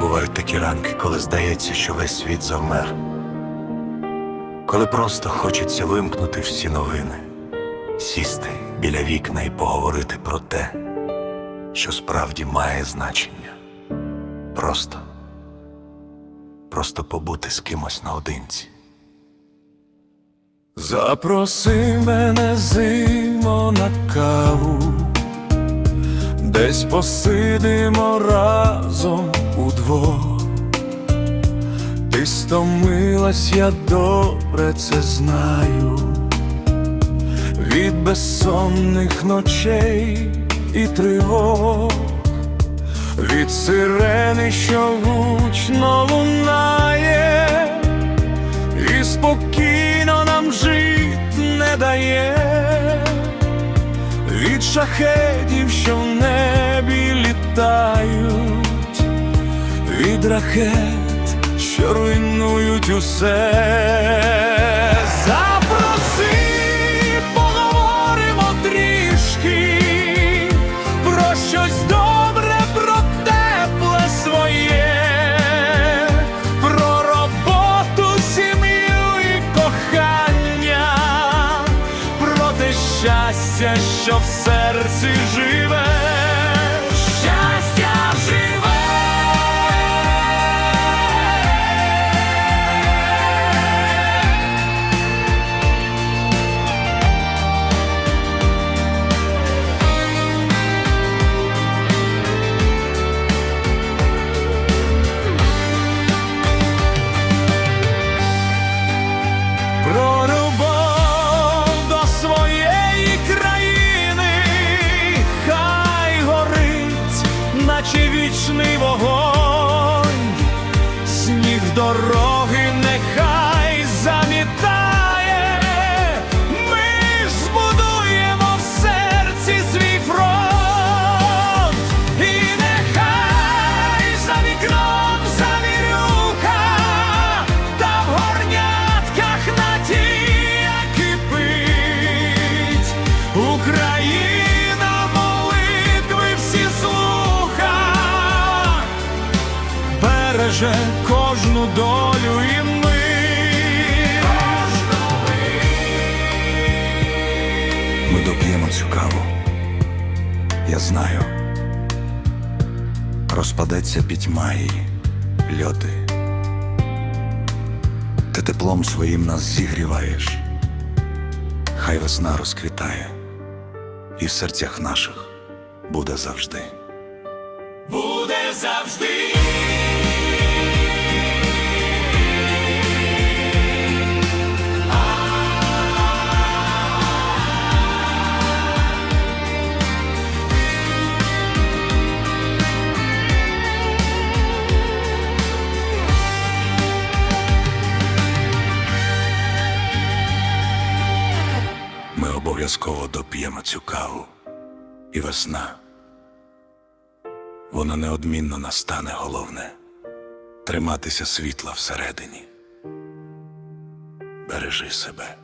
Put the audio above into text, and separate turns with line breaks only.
Бувають такі ранки, коли здається, що весь світ завмер. Коли просто хочеться вимкнути всі новини, сісти біля вікна і поговорити про те, що справді має значення. Просто, просто побути з кимось наодинці. Запроси мене зимо на каву, десь посидимо разом удвох. Ти стомилась, я добре це знаю, від безсонних ночей і тривог, від сирени, що гучно лунає, і спокійно нам жить не дає, шахедів, що в небі літають, від ракет, що руйнують усе. Що в серці живе. Вічний вогонь, береже кожну долю і ми. Ми доп'ємо цю каву. Я знаю. Розпадеться пітьма і льоти. Ти теплом своїм нас зігріваєш. Хай весна розквітає, і в серцях наших буде завжди. Буде завжди. Обов'язково доп'ємо цю каву. І весна. Вона неодмінно настане головне триматися світла всередині. Бережи себе.